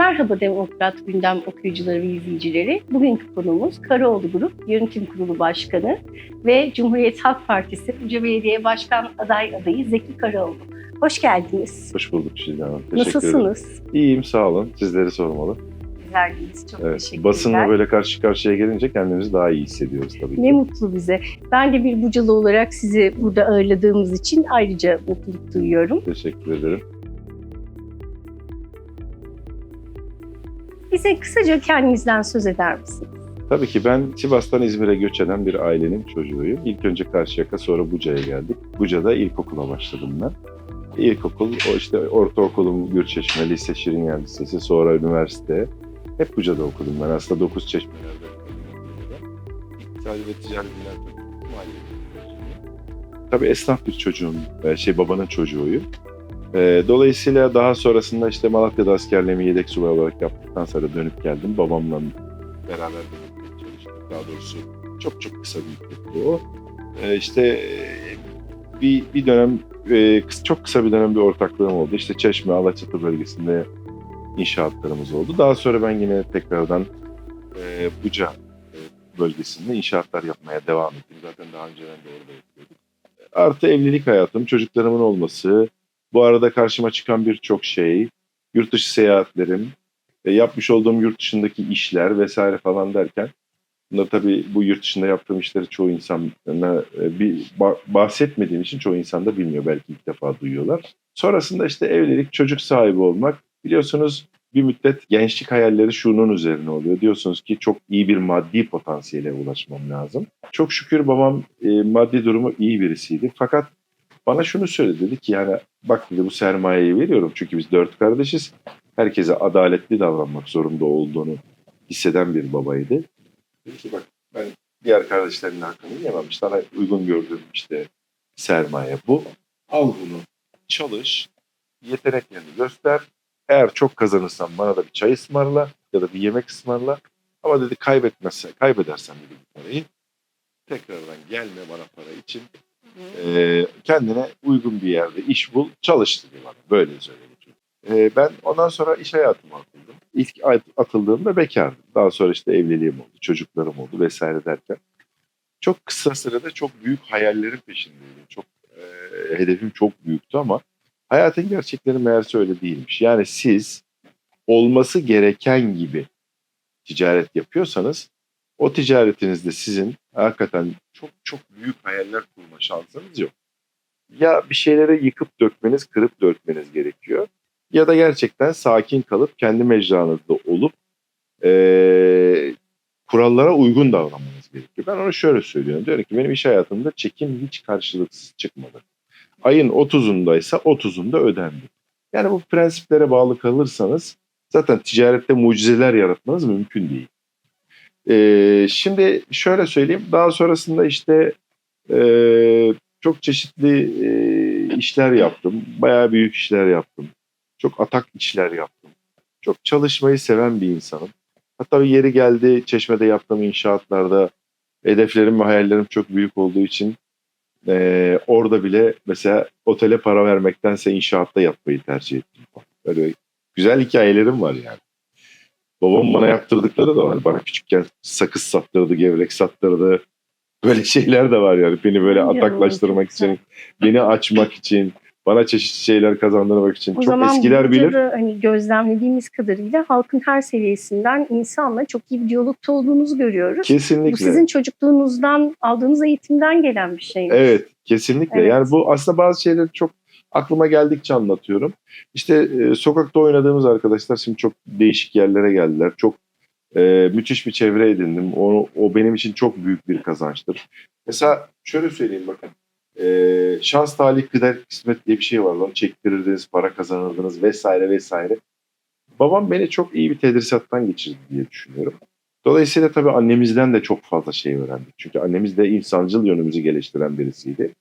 Merhaba Demokrat Gündem okuyucuları ve izleyicileri. Bugünkü konuğumuz Karaoğlu Grup Yönetim Kurulu Başkanı ve Cumhuriyet Halk Partisi Buca Belediye Başkan aday adayı Zeki Karaoğlu. Hoş geldiniz. Hoş bulduk Şirin Hanım. Teşekkür ederim. Nasılsınız? İyiyim sağ olun. Sizleri sormalı. Güzeldiğiniz çok Evet, teşekkürler. basınla böyle karşı karşıya gelince kendimizi daha iyi hissediyoruz tabii ki. Ne mutlu bize. Ben de bir Bucalı olarak sizi burada ağırladığımız için ayrıca mutluluk duyuyorum. Teşekkür ederim. Bize kısaca kendinizden söz eder misiniz? Tabii ki ben Sivas'tan İzmir'e göç eden bir ailenin çocuğuyum. İlk önce Karşıyaka sonra Buca'ya geldik. Buca'da ilkokula başladım ben. İlkokul, o işte ortaokulum Gürçeşme, lise Şirinyer Lisesi, sonra üniversite. Hep Buca'da okudum ben. Aslında dokuz çeşmelerde okudum. İktisadi ve Fakültesi mezunuyum. Tabii esnaf bir çocuğum, e, şey babanın çocuğuyum. E, Dolayısıyla daha sonrasında işte Malatya'da askerliğimi yedek subay olarak yaptıktan sonra dönüp geldim. Babamla beraber çalıştık. Daha doğrusu çok çok kısa bir müddetti o. E, işte bir, bir dönem, e, çok kısa bir dönem bir ortaklığım oldu. İşte Çeşme, Alaçatı bölgesinde inşaatlarımız oldu. Daha sonra ben yine tekrardan e, Buca e, bölgesinde inşaatlar yapmaya devam ettim. Zaten daha önceden de orada yapıyorduk. Artı evlilik hayatım, çocuklarımın olması, bu arada karşıma çıkan birçok şey, yurt dışı seyahatlerim, e, yapmış olduğum yurt dışındaki işler vesaire falan derken Bunda tabii bu yurt dışında yaptığım işleri çoğu insana e, bir ba- bahsetmediğim için çoğu insan da bilmiyor. Belki ilk defa duyuyorlar. Sonrasında işte evlilik, çocuk sahibi olmak. Biliyorsunuz bir müddet gençlik hayalleri şunun üzerine oluyor. Diyorsunuz ki çok iyi bir maddi potansiyele ulaşmam lazım. Çok şükür babam e, maddi durumu iyi birisiydi. Fakat bana şunu söyledi dedi ki yani bak dedi bu sermayeyi veriyorum çünkü biz dört kardeşiz. Herkese adaletli davranmak zorunda olduğunu hisseden bir babaydı. Dedi ki bak ben diğer kardeşlerimin hakkını yemem. Sana uygun gördüğüm işte sermaye bu. Al bunu çalış. Yeteneklerini göster. Eğer çok kazanırsan bana da bir çay ısmarla ya da bir yemek ısmarla. Ama dedi kaybetmezsen, kaybedersen dedi bu parayı. Tekrardan gelme bana para için. Ee, kendine uygun bir yerde iş bul, çalış dedi bana. Böyle söyledi. çocuk. Ee, ben ondan sonra iş hayatıma atıldım. İlk at- atıldığımda bekardım. Daha sonra işte evliliğim oldu, çocuklarım oldu vesaire derken. Çok kısa sürede çok büyük hayallerin peşindeydim. Çok e, hedefim çok büyüktü ama hayatın gerçekleri meğerse öyle değilmiş. Yani siz olması gereken gibi ticaret yapıyorsanız o ticaretinizde sizin hakikaten çok çok büyük hayaller kurma şansınız yok. Ya bir şeyleri yıkıp dökmeniz, kırıp dökmeniz gerekiyor. Ya da gerçekten sakin kalıp kendi mecranızda olup eee, kurallara uygun davranmanız gerekiyor. Ben onu şöyle söylüyorum. Diyorum ki benim iş hayatımda çekim hiç karşılıksız çıkmadı. Ayın 30'undaysa 30'unda ödendi. Yani bu prensiplere bağlı kalırsanız zaten ticarette mucizeler yaratmanız mümkün değil. Ee, şimdi şöyle söyleyeyim. Daha sonrasında işte e, çok çeşitli e, işler yaptım. Bayağı büyük işler yaptım. Çok atak işler yaptım. Çok çalışmayı seven bir insanım. Hatta bir yeri geldi Çeşme'de yaptığım inşaatlarda hedeflerim ve hayallerim çok büyük olduğu için e, orada bile mesela otele para vermektense inşaatta yapmayı tercih ettim. Böyle güzel hikayelerim var yani. Babam bana yaptırdıkları da var. Bana küçükken sakız sattırdı, gevrek sattırdı. Böyle şeyler de var yani. Beni böyle ataklaştırmak için, beni açmak için, bana çeşitli şeyler kazandırmak için. O Çok zaman eskiler bilir. Buca'da hani gözlemlediğimiz kadarıyla halkın her seviyesinden insanla çok iyi bir diyalogta olduğunuzu görüyoruz. Kesinlikle. Bu sizin çocukluğunuzdan aldığınız eğitimden gelen bir şey. Evet, kesinlikle. Evet. Yani bu aslında bazı şeyleri çok aklıma geldikçe anlatıyorum. İşte e, sokakta oynadığımız arkadaşlar şimdi çok değişik yerlere geldiler. Çok e, müthiş bir çevre edindim. O, o benim için çok büyük bir kazançtır. Mesela şöyle söyleyeyim bakın. E, şans, talih, kader, kısmet diye bir şey var. Lan çektirirdiniz, para kazanırdınız vesaire vesaire. Babam beni çok iyi bir tedrisattan geçirdi diye düşünüyorum. Dolayısıyla tabii annemizden de çok fazla şey öğrendik. Çünkü annemiz de insancıl yönümüzü geliştiren birisiydi.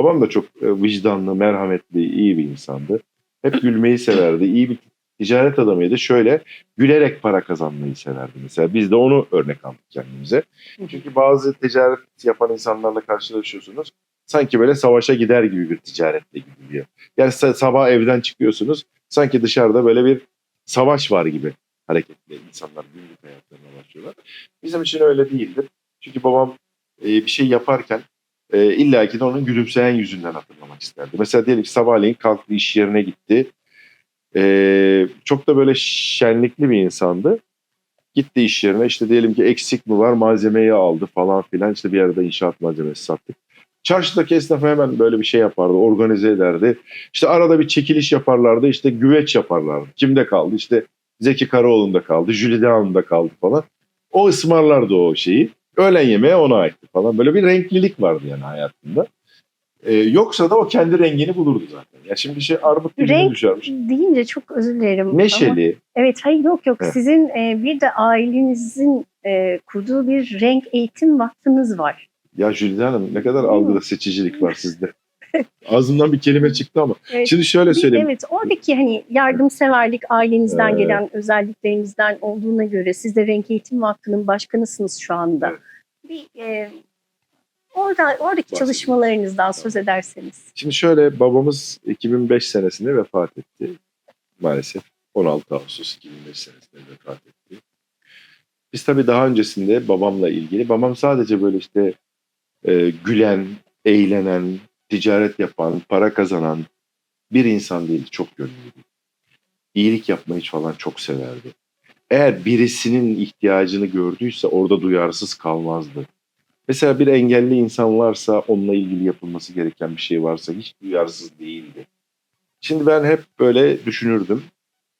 Babam da çok e, vicdanlı, merhametli, iyi bir insandı. Hep gülmeyi severdi. İyi bir ticaret adamıydı. Şöyle gülerek para kazanmayı severdi mesela. Biz de onu örnek aldık kendimize. Çünkü bazı ticaret yapan insanlarla karşılaşıyorsunuz. Sanki böyle savaşa gider gibi bir ticaretle gidiliyor. Yani sa- sabah evden çıkıyorsunuz. Sanki dışarıda böyle bir savaş var gibi hareketle insanlar günlük hayatlarına başlıyorlar. Bizim için öyle değildir. Çünkü babam e, bir şey yaparken e, illaki de onun gülümseyen yüzünden hatırlamak isterdi. Mesela diyelim ki sabahleyin kalktı iş yerine gitti. E, çok da böyle şenlikli bir insandı. Gitti iş yerine işte diyelim ki eksik mi var malzemeyi aldı falan filan işte bir yerde inşaat malzemesi sattık. Çarşıdaki esnaf hemen böyle bir şey yapardı, organize ederdi. İşte arada bir çekiliş yaparlardı, işte güveç yaparlardı. Kimde kaldı? İşte Zeki Karaoğlu'nda kaldı, Jülide Hanım'da kaldı falan. O ısmarlardı o şeyi. Öğlen yemeği ona aitti falan. Böyle bir renklilik vardı yani hayatında. Ee, yoksa da o kendi rengini bulurdu zaten. Ya şimdi şey armut Renk- düşermiş. Deyince çok özür dilerim. ama- Neşeli. Evet hayır yok yok. Evet. Sizin e, bir de ailenizin e, kurduğu bir renk eğitim vakfınız var. Ya Jülide Hanım ne kadar algıda seçicilik var sizde. Ağzımdan bir kelime çıktı ama. Evet. Şimdi şöyle söyleyeyim. Evet oradaki hani yardımseverlik ailenizden Evet. gelen özelliklerinizden olduğuna göre siz de Renk Eğitim Vakfı'nın başkanısınız şu anda. Evet. Bir, e, orada oradaki çalışmalarınızdan söz ederseniz. Şimdi şöyle babamız 2005 senesinde vefat etti. Maalesef 16 Ağustos 2005 senesinde vefat etti. Biz tabii daha öncesinde babamla ilgili, babam sadece böyle işte e, gülen, eğlenen, ticaret yapan, para kazanan bir insan değildi. Çok gönüllüydü. İyilik yapmayı falan çok severdi. Eğer birisinin ihtiyacını gördüyse orada duyarsız kalmazdı. Mesela bir engelli insan varsa onunla ilgili yapılması gereken bir şey varsa hiç duyarsız değildi. Şimdi ben hep böyle düşünürdüm.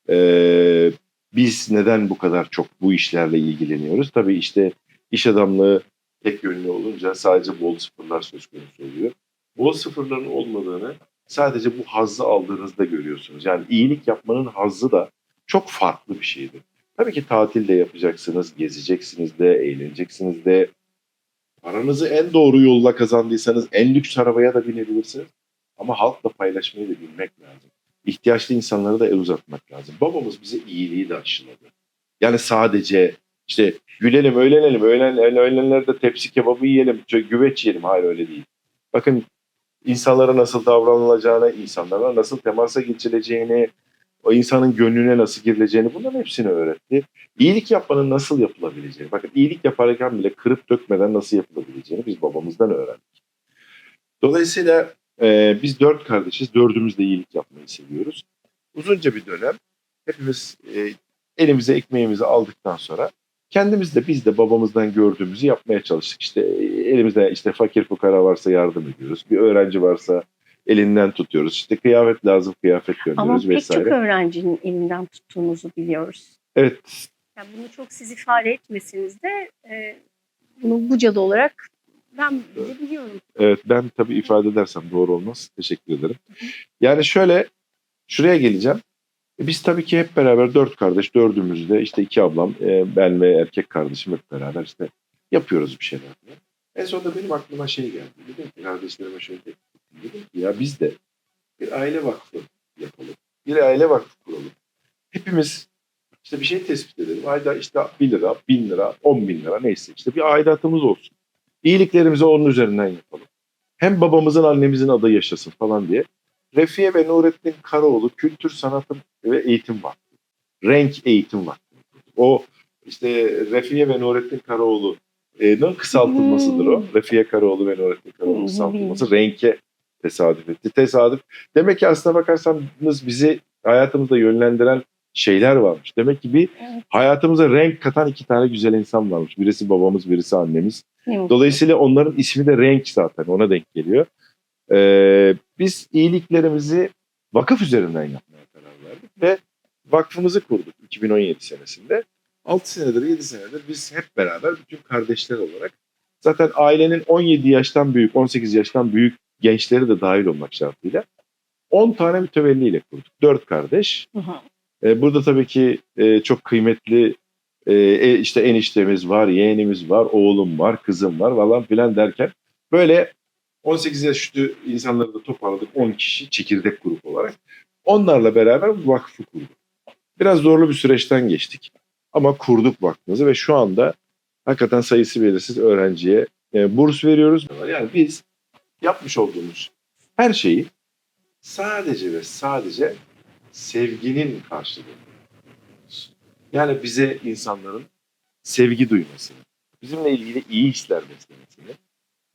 Ee, biz neden bu kadar çok bu işlerle ilgileniyoruz? Tabii işte iş adamlığı tek yönlü olunca sadece bol sıfırlar söz konusu oluyor. Bol sıfırların olmadığını sadece bu hazzı aldığınızda görüyorsunuz. Yani iyilik yapmanın hazzı da çok farklı bir şeydir. Tabii ki tatil de yapacaksınız, gezeceksiniz de, eğleneceksiniz de, Paranızı en doğru yolla kazandıysanız en lüks arabaya da binebilirsiniz. Ama halkla paylaşmayı da bilmek lazım. İhtiyaçlı insanlara da el uzatmak lazım. Babamız bize iyiliği de aşıladı. Yani sadece işte gülelim, öğlenelim, öğlen, öğlenlerde tepsi kebabı yiyelim, güveç yiyelim. Hayır öyle değil. Bakın insanlara nasıl davranılacağını, insanlara nasıl temasa geçileceğini, o insanın gönlüne nasıl girileceğini bunların hepsini öğretti. İyilik yapmanın nasıl yapılabileceğini, bakın iyilik yaparken bile kırıp dökmeden nasıl yapılabileceğini biz babamızdan öğrendik. Dolayısıyla e, biz dört kardeşiz, dördümüz de iyilik yapmayı seviyoruz. Uzunca bir dönem hepimiz e, elimize ekmeğimizi aldıktan sonra kendimiz de biz de babamızdan gördüğümüzü yapmaya çalıştık. İşte e, elimizde işte fakir fukara varsa yardım ediyoruz. Bir öğrenci varsa elinden tutuyoruz. İşte kıyafet lazım kıyafet Ama gönderiyoruz pek vesaire. çok öğrencinin elinden tuttuğunuzu biliyoruz. Evet Yani bunu çok siz ifade etmeseniz de e, bunu Buca'da olarak ben de biliyorum. Evet ben tabii ifade edersem doğru olmaz. Teşekkür ederim. Yani şöyle şuraya geleceğim. E, Biz tabii ki hep beraber dört kardeş, dördümüz de işte iki ablam, e, ben ve erkek kardeşim hep beraber işte yapıyoruz bir şeyler. En sonunda benim aklıma şey geldi. Dedim ki kardeşlerime şöyle dedim. Ki ya biz de bir aile vakfı yapalım. Bir aile vakfı kuralım. Hepimiz işte bir şey tespit edelim. Ayda işte 1 lira, 1000 lira, 10 bin lira neyse işte bir aidatımız olsun. İyiliklerimizi onun üzerinden yapalım. Hem babamızın annemizin adı yaşasın falan diye. Refiye ve Nurettin Karaoğlu Kültür Sanatım ve Eğitim Vakfı. Renk Eğitim Vakfı. O işte Refiye ve Nurettin Karaoğlu'nun kısaltılmasıdır o. Refiye Karaoğlu ve Nurettin Karaoğlu'nun kısaltılması. Renk'e tesadüf etti. Tesadüf. Demek ki aslına bakarsanız bizi hayatımızda yönlendiren şeyler varmış. Demek ki bir Evet. hayatımıza renk katan iki tane güzel insan varmış. Birisi babamız, birisi annemiz. Dolayısıyla onların ismi de renk zaten ona denk geliyor. Ee, biz iyiliklerimizi vakıf üzerinden yapmaya karar verdik ve vakfımızı kurduk 2017 senesinde. 6 senedir 7 senedir biz hep beraber bütün kardeşler olarak zaten ailenin 17 yaştan büyük 18 yaştan büyük gençleri de dahil olmak şartıyla 10 tane mütevelliyle kurduk. 4 kardeş. Hı hı. E, burada tabii ki e, çok kıymetli e, e, işte eniştemiz var, yeğenimiz var, oğlum var, kızım var falan filan derken böyle 18 yaş üstü insanları da toparladık 10 kişi çekirdek grup olarak. Onlarla beraber vakfı kurduk. Biraz zorlu bir süreçten geçtik ama kurduk vakfımızı ve şu anda hakikaten sayısı belirsiz öğrenciye e, burs veriyoruz. Yani biz yapmış olduğumuz her şeyi sadece ve sadece sevginin karşılığı. Yani bize insanların sevgi duymasını, bizimle ilgili iyi hisler beslemesini,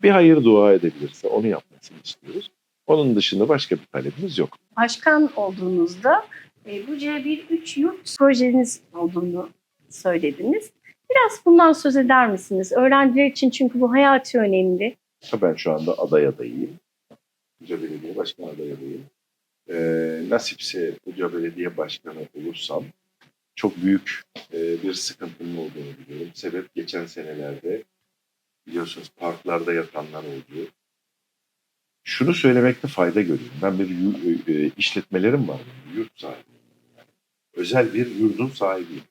bir hayır dua edebilirse onu yapmasını istiyoruz. Onun dışında başka bir talebimiz yok. Başkan olduğunuzda e, Buca'ya bir üç yurt projeniz olduğunu söylediniz. Biraz bundan söz eder misiniz? Öğrenciler için çünkü bu hayati önemli. Ben şu anda aday adayıyım. Buca Belediye Başkanı aday adayıyım. Ee, nasipse Buca Belediye Başkanı olursam çok büyük e, bir sıkıntının olduğunu biliyorum. Sebep geçen senelerde biliyorsunuz parklarda yatanlar oldu. Şunu söylemekte fayda görüyorum. Ben bir yu- e, işletmelerim var. Yurt sahibiyim. Özel bir yurdun sahibiyim.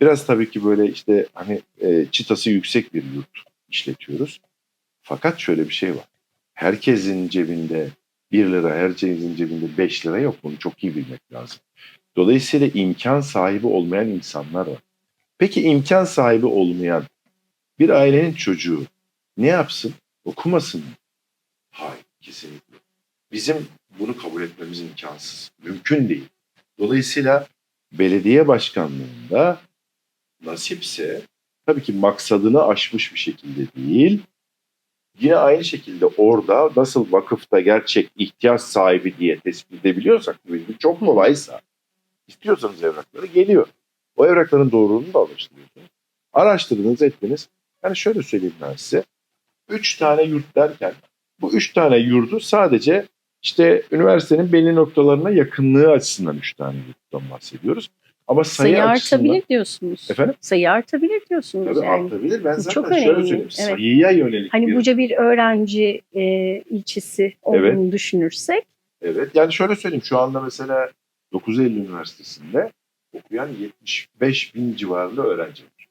Biraz tabii ki böyle işte hani e, çıtası yüksek bir yurt işletiyoruz. Fakat şöyle bir şey var. Herkesin cebinde 1 lira, herkesin cebinde 5 lira yok. Bunu çok iyi bilmek lazım. Dolayısıyla imkan sahibi olmayan insanlar var. Peki imkan sahibi olmayan bir ailenin çocuğu ne yapsın? Okumasın mı? Hayır, kesinlikle. Bizim bunu kabul etmemiz imkansız. Mümkün değil. Dolayısıyla belediye başkanlığında nasipse tabii ki maksadını aşmış bir şekilde değil, Yine aynı şekilde orada nasıl vakıfta gerçek ihtiyaç sahibi diye tespit edebiliyorsak bu çok kolaysa istiyorsanız evrakları geliyor. O evrakların doğruluğunu da araştırıyorsunuz. Araştırdınız ettiniz. Yani şöyle söyleyeyim ben size. Üç tane yurt derken bu üç tane yurdu sadece işte üniversitenin belli noktalarına yakınlığı açısından üç tane yurttan bahsediyoruz. Ama sayı, Sayı, açısından... artabilir diyorsunuz. Efendim? Sayı artabilir diyorsunuz Tabii yani. artabilir. Ben zaten çok şöyle önemli, söyleyeyim. evet. Sayıya yönelik Hani bir... Buca bir öğrenci e, ilçesi olduğunu düşünürsek Evet. Yani şöyle söyleyeyim. Şu anda mesela 9 Eylül Üniversitesi'nde okuyan 75 bin civarında öğrenci var.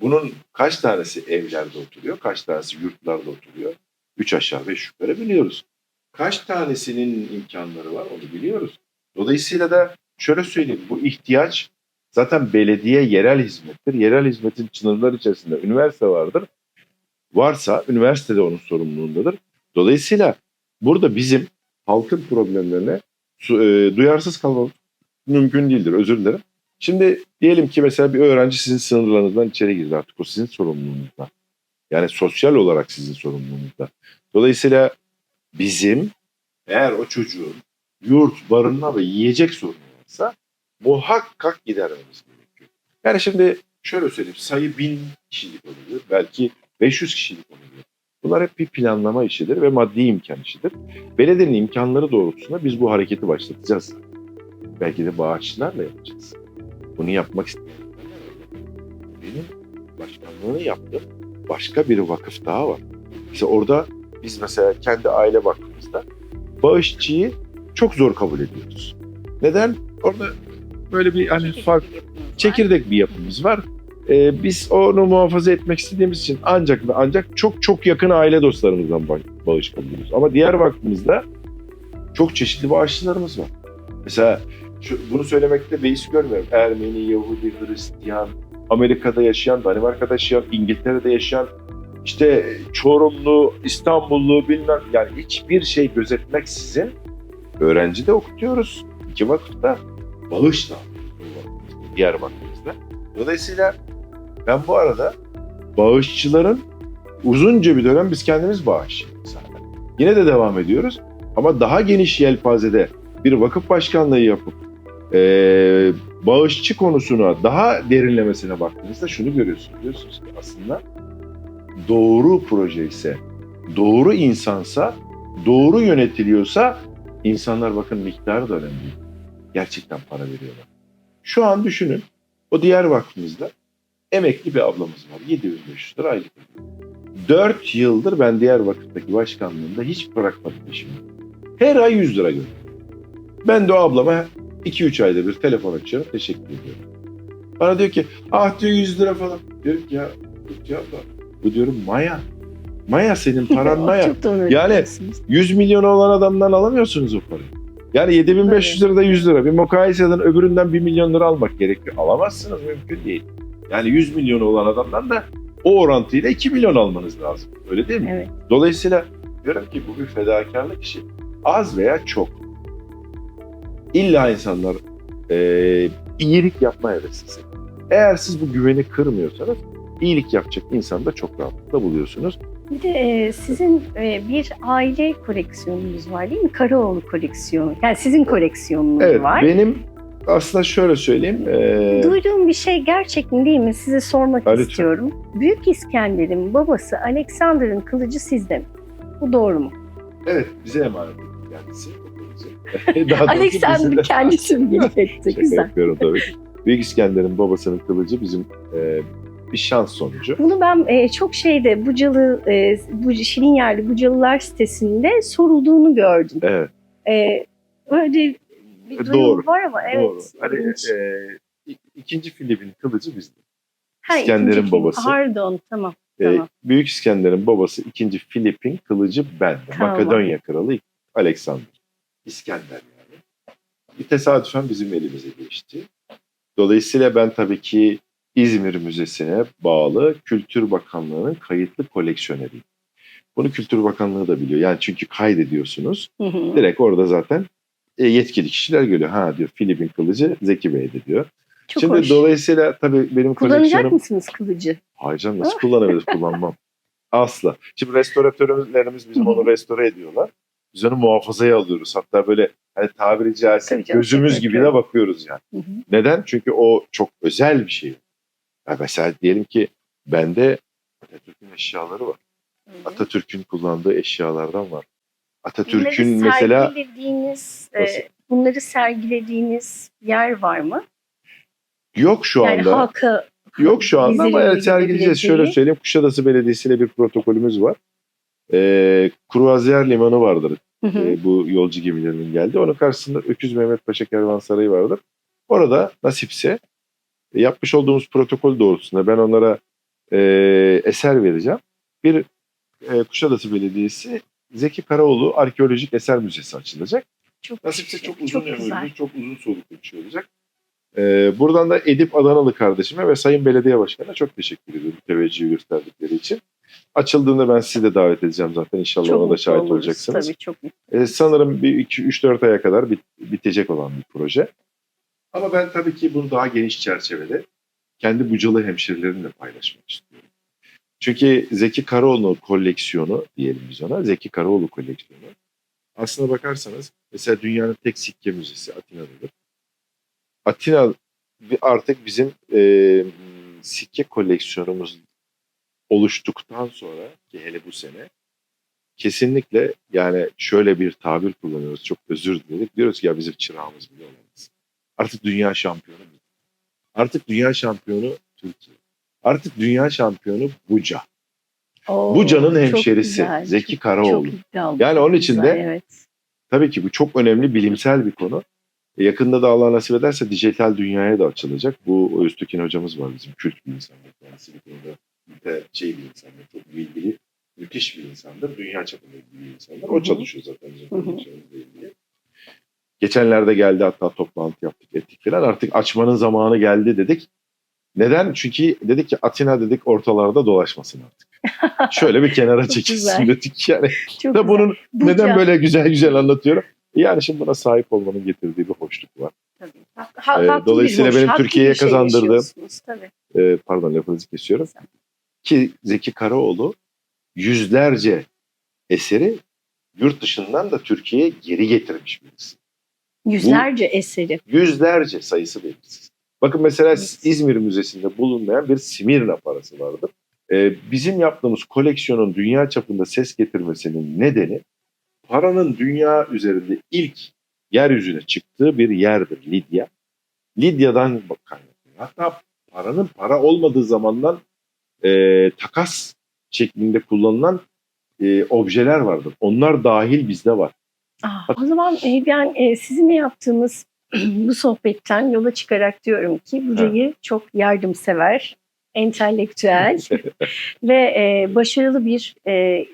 Bunun kaç tanesi evlerde oturuyor, kaç tanesi yurtlarda oturuyor? Üç aşağı beş yukarı biliyoruz. Kaç tanesinin imkanları var onu biliyoruz. Dolayısıyla da şöyle söyleyeyim. Bu ihtiyaç zaten belediye yerel hizmettir. Yerel hizmetin sınırları içerisinde üniversite vardır. Varsa üniversite de onun sorumluluğundadır. Dolayısıyla burada bizim halkın problemlerine e, duyarsız kalmamız mümkün değildir. Özür dilerim. Şimdi diyelim ki mesela bir öğrenci sizin sınırlarınızdan içeri girdi artık o sizin sorumluluğunuzda. Yani sosyal olarak sizin sorumluluğunuzda. Dolayısıyla bizim eğer o çocuğun yurt, barınma ve yiyecek sorunu varsa muhakkak gidermemiz gerekiyor. Yani şimdi şöyle söyleyeyim sayı bin kişilik olabilir. Belki 500 kişilik olabilir. Bunlar hep bir planlama işidir ve maddi imkan işidir. Belediyenin imkanları doğrultusunda biz bu hareketi başlatacağız. Belki de bağışçılarla yapacağız. Bunu yapmak isteyenler. Benim başkanlığını yaptığım başka bir vakıf daha var. İşte orada biz mesela kendi aile vakfımızda bağışçıyı çok zor kabul ediyoruz. Neden? Orada böyle bir hani fark, çekirdek bir yapımız var. Ee, biz onu muhafaza etmek istediğimiz için ancak ve ancak çok çok yakın aile dostlarımızdan ba- bağış kabul ediyoruz. Ama diğer vakfımızda çok çeşitli bağışçılarımız var. Mesela şu, bunu söylemekte beis görmüyorum. Ermeni, Yahudi, Hristiyan, Amerika'da yaşayan, Danimarka'da yaşayan, İngiltere'de yaşayan, işte Çorumlu, İstanbullu bilmem yani hiçbir şey gözetmeksizin öğrenci de okutuyoruz. İki vakıfta bağış alıyoruz diğer vakfımızda. Dolayısıyla ben bu arada bağışçıların uzunca bir dönem biz kendimiz bağışçıydık zaten. Yine de devam ediyoruz ama daha geniş yelpazede bir vakıf başkanlığı yapıp eee, bağışçı konusuna daha derinlemesine baktığınızda şunu görüyorsunuz. Diyorsunuz ki aslında doğru proje ise, doğru insansa, doğru yönetiliyorsa insanlar bakın miktarı da önemli. Gerçekten para veriyorlar. Şu an düşünün o diğer vakfımızda emekli bir ablamız var. 7500 lira aylık. 4 yıldır ben diğer vakıftaki başkanlığımda hiç bırakmadım işimi. Her ay 100 lira gönderiyorum. Ben de o ablama 2-3 ayda bir telefon açıyorum. Teşekkür ediyorum. Bana diyor ki ah diyor 100 lira falan. Diyorum ki ya, ya abla, bu diyorum maya. Maya senin paran maya. Yani- diyorsunuz. 100 milyon olan adamdan alamıyorsunuz o parayı. Yani 7500 lirada 100 lira. Bir mukayeseden öbüründen 1 milyon lira almak gerekiyor. Alamazsınız mümkün değil. Yani 100 milyon olan adamdan da o orantıyla 2 milyon almanız lazım. Öyle değil mi? Evet. Dolayısıyla diyorum ki bu bir fedakarlık işi. Az veya çok. İlla insanlar Ee, iyilik yapma heveslisi. Eğer siz bu güveni kırmıyorsanız iyilik yapacak insanı da çok rahatlıkla buluyorsunuz. Bir de e, sizin e, bir aile koleksiyonunuz var değil mi? Karaoğlu koleksiyonu. Yani sizin koleksiyonunuz Evet, var. benim aslında şöyle söyleyeyim. ee, Duyduğum bir şey gerçek mi değil mi? Size sormak lütfen. istiyorum. Büyük İskender'in babası Alexander'ın kılıcı sizde mi? Bu doğru mu? evet, bize emanet kendisi. Alexander kendisi mi etti? Şaka Güzel. yapıyorum tabii. Büyük İskender'in babasının kılıcı bizim ee, bir şans sonucu. Bunu ben e, çok şeyde Bucalı, e, bu Şirin Yerli Bucalılar sitesinde sorulduğunu gördüm. Evet. E, öyle bir E, doğru, var ama evet. Doğru. Hani, ik- ikinci Filip'in kılıcı bizde. Ha, İskender'in ikinci film. babası. Pardon tamam. Ee, Tamam. Büyük İskender'in babası 2. Filip'in kılıcı ben. Tamam. Makedonya kralı Alexander. İskender yani. Bir tesadüfen bizim elimize geçti. Dolayısıyla ben tabii ki İzmir Müzesi'ne bağlı Kültür Bakanlığı'nın kayıtlı koleksiyoneriyim. Bunu Kültür Bakanlığı da biliyor. Yani çünkü kaydediyorsunuz. Hı hı. Direkt orada zaten e, yetkili kişiler geliyor. Ha diyor Filip'in kılıcı Zeki Bey'de diyor. Çok Şimdi hoş. dolayısıyla tabii benim Kullanacak koleksiyonum... mısınız kılıcı? Hayır canım nasıl kullanabiliriz kullanmam. Asla. Şimdi restoratörlerimiz bizim onu restore ediyorlar. Biz onu muhafazaya alıyoruz. Hatta böyle hani tabiri caizse gözümüz gibi de bakıyoruz yani. Hı hı. Neden? Çünkü o çok özel bir şey. Ya mesela diyelim ki bende Atatürk'ün eşyaları var. Atatürk'ün kullandığı eşyalardan var. Atatürk'ün Bunları mesela sergilediğiniz, e, bunları sergilediğiniz yer var mı? yok şu Yani anda. halka Yok şu anda ama evet, sergileyeceğiz. Şöyle söyleyeyim. Kuşadası Belediyesi ile bir protokolümüz var. Ee, Kruvaziyer Limanı vardır. Hı hı. Ee, bu yolcu gemilerinin geldi. Onun karşısında Öküz Mehmet Paşa Kervansarayı vardır. Orada nasipse e, yapmış olduğumuz protokol doğrultusunda ben onlara e, eser vereceğim. Bir e, Kuşadası Belediyesi Zeki Karaoğlu Arkeolojik Eser Müzesi açılacak. çok, Nasipse çok uzun çok güzel. ömürlü, çok uzun soluklu bir şey olacak. Ee, buradan da Edip Adanalı kardeşime ve Sayın Belediye Başkanı'na çok teşekkür ediyorum teveccühü gösterdikleri için. Açıldığında ben sizi de davet edeceğim zaten. İnşallah Çok ona da şahit oluruz. olacaksınız. Tabii çok. Ee, sanırım bir 2-3-4 aya kadar bit- bitecek olan bir proje. Ama ben tabii ki bunu daha geniş çerçevede kendi Bucalı hemşerilerimle paylaşmak istiyorum. Çünkü Zeki Karaoğlu koleksiyonu diyelim biz ona. Zeki Karaoğlu koleksiyonu. Aslına bakarsanız mesela dünyanın tek sikke müzesi Atina'dadır. Atina artık bizim e, sikke koleksiyonumuz oluştuktan sonra ki hele bu sene kesinlikle yani şöyle bir tabir kullanıyoruz. Çok özür diledik. Diyoruz ki ya bizim çırağımız bile olamaz. Artık dünya şampiyonu. Artık dünya şampiyonu Türkiye. Artık dünya şampiyonu Buca. Oo, Buca'nın hemşerisi güzel, Zeki çok- Karaoğlu. Çok iddialı. Yani onun için güzel, de evet. Tabii ki bu çok önemli bilimsel bir konu. E, Yakında da Allah nasip ederse dijital dünyaya da açılacak. Bu Öztürk'ün hocamız var bizim kült bir insandır. Kendisi bir konuda şey bir insandır. Çok bilgili, müthiş bir insandır. Dünya çapında bir insandır. O çalışıyor zaten bizim ilgili. Geçenlerde geldi hatta toplantı yaptık ettik falan. Artık açmanın zamanı geldi dedik. Neden? Çünkü dedik ki Atina dedik ortalarda dolaşmasın artık. Şöyle bir kenara çekilsin güzel. dedik yani. Çok Da güzel. bunun Buca, neden böyle güzel güzel anlatıyorum? Yani şimdi buna sahip olmanın getirdiği bir hoşluk var. Tabii. Ha- ha- Ee, bir dolayısıyla hoş, benim Türkiye'ye şey kazandırdığım-. Ee, pardon lafınızı kesiyorum. Ki Zeki Karaoğlu yüzlerce eseri yurt dışından da Türkiye'ye geri getirmiş birisi. Yüzlerce eseri. Yüzlerce sayısı belirsiz. Bakın mesela Evet. İzmir Müzesi'nde bulunmayan bir Simirna parası vardır. Ee, bizim yaptığımız koleksiyonun dünya çapında ses getirmesinin nedeni paranın dünya üzerinde ilk yeryüzüne çıktığı bir yerdir Lidya. Lidya'dan kaynaklanıyor. Hatta paranın para olmadığı zamandan e, takas şeklinde kullanılan e, objeler vardır. Onlar dahil bizde var. Aa, o zaman e, ben e, sizinle yaptığımız bu sohbetten yola çıkarak diyorum ki Buca'yı çok yardımsever, entelektüel ve e, başarılı bir e,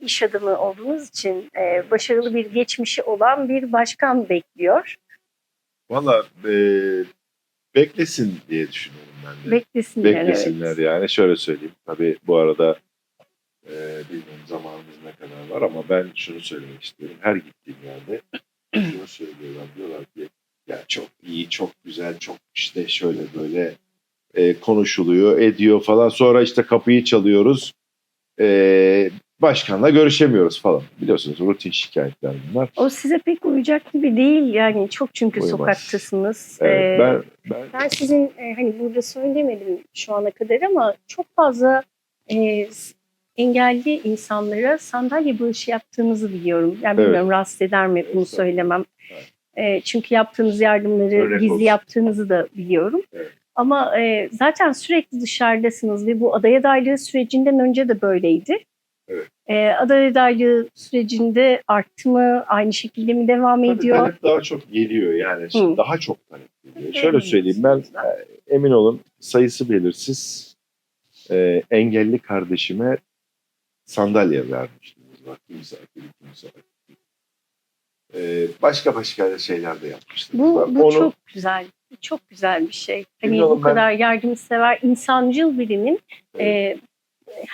iş adamı olduğunuz için e, başarılı bir geçmişi olan bir başkan bekliyor. Valla e, beklesin diye düşünüyorum ben de. Beklesinler. Beklesinler evet. yani. Şöyle söyleyeyim. Tabii bu arada e, bilmiyorum zamanımız ne kadar var ama ben şunu söylemek istiyorum. Her gittiğim yerde şunu söylüyorlar. Diyorlar ki Ya çok iyi, çok güzel, çok işte şöyle böyle e, konuşuluyor, ediyor falan. Sonra işte kapıyı çalıyoruz. E, başkanla görüşemiyoruz falan. Biliyorsunuz rutin şikayetler bunlar. O size pek uyacak gibi değil yani çok çünkü Uymaz. sokaktasınız. Evet, Ee, ben, ben Ben sizin e, hani burada söylemedim şu ana kadar ama çok fazla e, engelli insanlara sandalye bağışı yaptığınızı biliyorum. Yani Evet. bilmiyorum rahatsız eder mi bunu Evet. söylemem. Evet. E, çünkü yaptığınız yardımları Örnek gizli olsun. yaptığınızı da biliyorum. Evet. Ama e, zaten sürekli dışarıdasınız ve bu aday adaylığı sürecinden önce de böyleydi. Evet. E, aday adaylığı sürecinde arttı mı? Aynı şekilde mi devam Tabii ediyor? talep daha çok geliyor yani. Hı. Daha çok talep geliyor. Hı. Şöyle söyleyeyim ben e, emin olun sayısı belirsiz e, engelli kardeşime sandalye vermiştim. Vaktimiz aktivitemiz e, başka başka şeyler de yapmıştım. Bu, Ben bu onu- çok güzel. Çok güzel bir şey. Hani bu ben- kadar yardımsever, insancıl birinin e,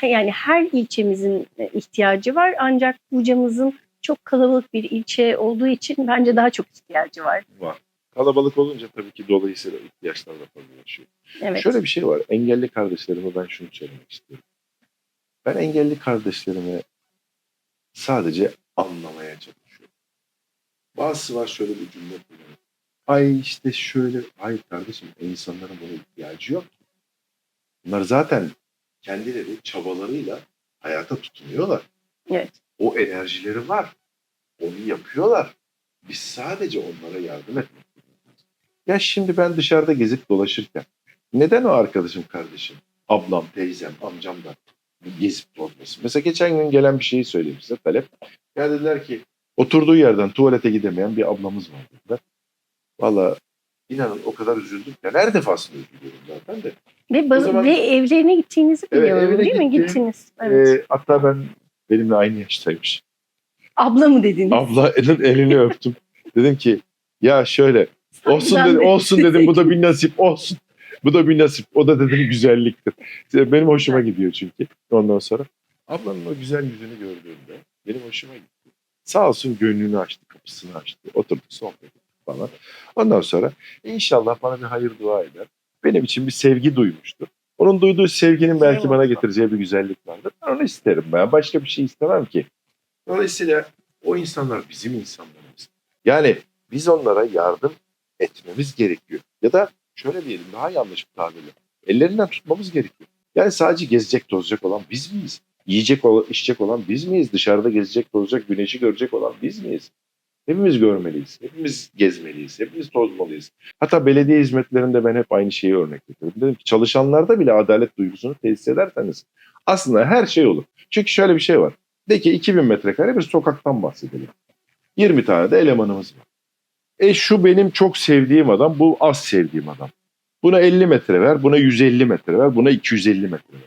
yani her ilçemizin e, ihtiyacı var. Ancak Buca'mızın çok kalabalık bir ilçe olduğu için bence daha çok ihtiyacı var. var. Kalabalık olunca tabii ki dolayısıyla ihtiyaçlar da fazlalaşıyor. Evet. Şöyle bir şey var. Engelli kardeşlerime ben şunu söylemek istiyorum. Ben engelli kardeşlerime sadece anlamaya çalışıyorum. Bazısı var şöyle bir cümle kuruyor. Ay işte şöyle. Hayır kardeşim insanların buna ihtiyacı yok. Bunlar zaten kendileri çabalarıyla hayata tutunuyorlar. Evet. O enerjileri var. Onu yapıyorlar. Biz sadece onlara yardım etmek. Ya şimdi ben dışarıda gezip dolaşırken neden o arkadaşım, kardeşim, ablam, teyzem, amcam da gezip tozmasın? Mesela geçen gün gelen bir şeyi söyleyeyim size talep. Ya dediler ki oturduğu yerden tuvalete gidemeyen bir ablamız var dediler. Valla inanın o kadar üzüldüm. Ya her defasında üzülüyorum zaten de. Ve, baz- zaman- ve evlerine gittiğinizi Evet, biliyorum evine değil mi? gittim. Gittiniz. Evet. Ee, hatta ben benimle aynı yaştaymış. Abla mı dediniz? Ablanın elini öptüm. Dedim ki ya şöyle olsun dedim, de- olsun dedim bu da bir nasip olsun. Bu da bir nasip. O da dedim güzelliktir. Benim hoşuma gidiyor çünkü. Ondan sonra ablanın o güzel yüzünü gördüğümde benim hoşuma gitti. Sağ olsun gönlünü açtı, kapısını açtı. Oturduk sohbet ettik falan. Ondan sonra inşallah bana bir hayır dua eder. Benim için bir sevgi duymuştur. Onun duyduğu sevginin belki bana getireceği bir güzellik vardır. Ben onu isterim ben. Başka bir şey istemem ki. Dolayısıyla o insanlar bizim insanlarımız. Yani biz onlara yardım etmemiz gerekiyor. Ya da şöyle diyelim daha yanlış bir tabirle. Ellerinden tutmamız gerekiyor. Yani sadece gezecek tozacak olan biz miyiz? Yiyecek içecek olan biz miyiz? Dışarıda gezecek tozacak, güneşi görecek olan biz miyiz? Hepimiz görmeliyiz. Hepimiz gezmeliyiz. Hepimiz tozmalıyız. Hatta belediye hizmetlerinde ben hep aynı şeyi örnek veriyorum. Dedim ki çalışanlarda bile adalet duygusunu tesis ederseniz aslında her şey olur. Çünkü şöyle bir şey var. De ki 2000 metrekare bir sokaktan bahsedelim. 20 tane de elemanımız var. E şu benim çok sevdiğim adam, bu az sevdiğim adam. Buna 50 metre ver, buna 150 metre ver, buna 250 metre ver.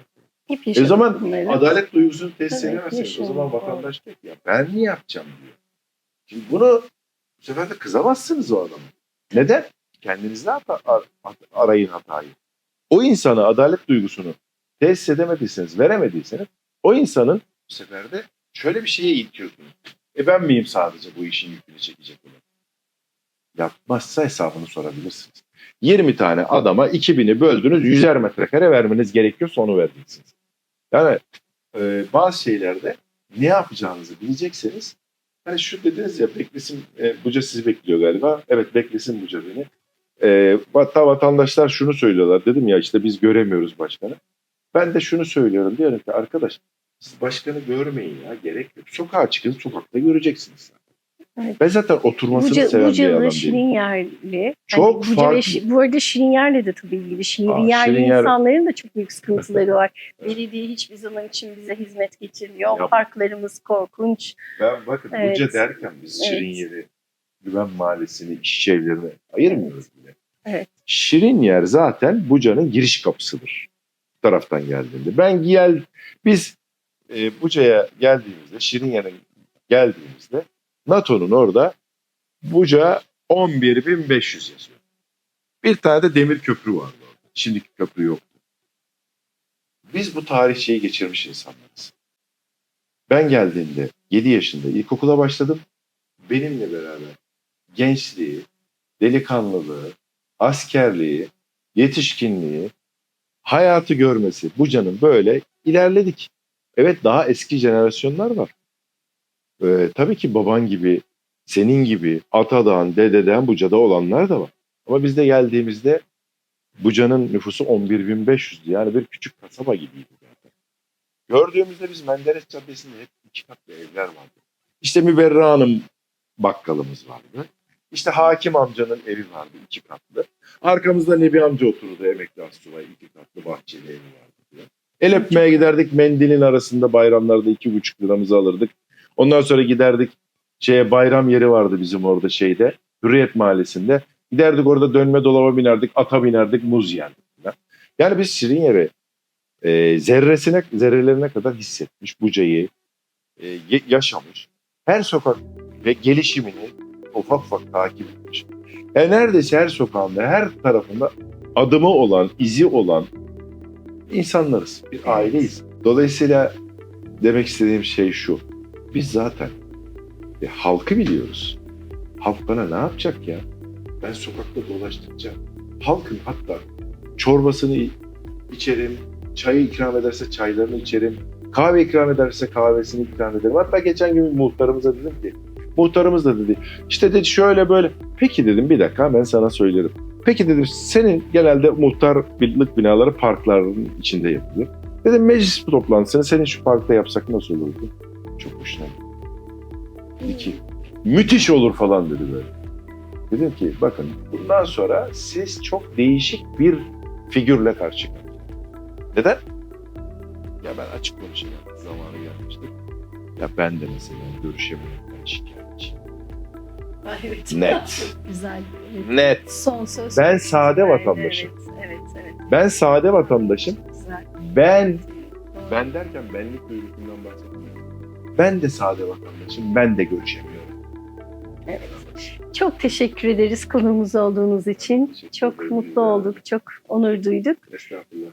Hep E zaman bunları. adalet duygusunu tesis Tabii, edemezseniz o zaman vatandaş diyor ki ya ben niye yapacağım diyor. Şimdi bunu bu sefer de kızamazsınız o adama. Neden? Kendinizde hata, ar- arayın hatayı. O insana adalet duygusunu tesis edemediyseniz, veremediyseniz o insanın bu sefer de şöyle bir şeye itiyorsunuz. E ben miyim sadece bu işin yükünü çekecek olan? Yapmazsa hesabını sorabilirsiniz. 20 tane adama 2000'i böldünüz 100'er metrekare vermeniz gerekiyorsa onu vereceksiniz. Yani e, bazı şeylerde ne yapacağınızı bilecekseniz hani şu dediniz ya beklesin e, Buca sizi bekliyor galiba. Evet beklesin Buca beni. E, hatta vatandaşlar şunu söylüyorlar. Dedim ya işte biz göremiyoruz başkanı. Ben de şunu söylüyorum. Diyorum ki arkadaş siz başkanı görmeyin ya gerek yok. Sokağa çıkın sokakta göreceksiniz. Evet. Ben zaten oturmasını Buca, seven bir Bucalı adam değilim. Şirin Yerli. Çok ve farklı. Şi- bu arada Şirin Yer'le de tabii ilgili. Şirin Aa, Yerli Şirin Yer- insanların da çok büyük sıkıntıları var. Belediye hiçbir zaman için bize hizmet getirmiyor. Yap. Parklarımız korkunç. Ben bakın Evet. Buca derken biz Evet. Şirin Yeri, Güven Mahallesi'ni, işçi evlerini ayırmıyoruz bile. Evet. Şirin Yer zaten Buca'nın giriş kapısıdır. Bu taraftan geldiğinde. Ben gel, biz e, Buca'ya geldiğimizde, Şirin Yer'e geldiğimizde NATO'nun orada Buca 11.500 yazıyor. Bir tane de demir köprü vardı orada. Şimdiki köprü yoktu. Biz bu tarihçeyi geçirmiş insanlarız. Ben geldiğimde 7 yaşında ilkokula başladım. Benimle beraber gençliği, delikanlılığı, askerliği, yetişkinliği, hayatı görmesi Buca'nın böyle ilerledik. Evet daha eski jenerasyonlar var. Ee, tabii ki baban gibi, senin gibi atadan, dededen Buca'da olanlar da var. Ama biz de geldiğimizde Buca'nın nüfusu 11.500'dü. Yani bir küçük kasaba gibiydi zaten. Gördüğümüzde biz Menderes Caddesi'nde hep iki katlı evler vardı. İşte Müberra Hanım bakkalımız vardı. İşte Hakim amcanın evi vardı iki katlı. Arkamızda Nebi amca otururdu emekli astsubay iki katlı bahçeli evi vardı. filan. El öpmeye giderdik mendilin arasında bayramlarda iki buçuk liramızı alırdık. Ondan sonra giderdik şeye bayram yeri vardı bizim orada şeyde Hürriyet Mahallesi'nde. Giderdik orada dönme dolaba binerdik, ata binerdik, muz yerdik. Yani biz şirin yeri e, zerresine, zerrelerine kadar hissetmiş, Buca'yı e, yaşamış. Her sokak ve gelişimini ufak ufak takip etmiş. Yani neredeyse her sokağında, her tarafında adımı olan, izi olan insanlarız. Bir aileyiz. Dolayısıyla demek istediğim şey şu. Biz zaten e, halkı biliyoruz. Halk bana ne yapacak ya? Ben sokakta dolaştıkça halkın hatta çorbasını içerim, çayı ikram ederse çaylarını içerim, kahve ikram ederse kahvesini ikram ederim. Hatta geçen gün muhtarımıza dedim ki, muhtarımız da dedi, işte dedi şöyle böyle. Peki dedim bir dakika ben sana söylerim. Peki dedim senin genelde muhtarlık binaları parkların içinde yapılıyor. Dedim meclis toplantısını senin şu parkta yapsak nasıl olur dedi. Çok hoşuna gitti. Dedi ki müthiş olur falan dedi böyle. Dedim ki bakın bundan sonra siz çok değişik bir figürle karşı. Neden? Ya ben açık konuşayım zamanı gelmiştir. Ya ben de mesela görüşememekten şikayetçiyim. Ay, evet. Net. Güzel. Evet. Net. Son söz. Ben sade vatandaşım. Evet, evet, evet. Ben sade vatandaşım. Güzel. Ben, ben derken benlik duygusundan bahsetmiyorum. Ben de sade vatandaşım. Ben de görüşemiyorum. Evet. Çok teşekkür ederiz konuğumuz olduğunuz için. Teşekkür Çok ederim. mutlu olduk, çok onur duyduk. Estağfurullah.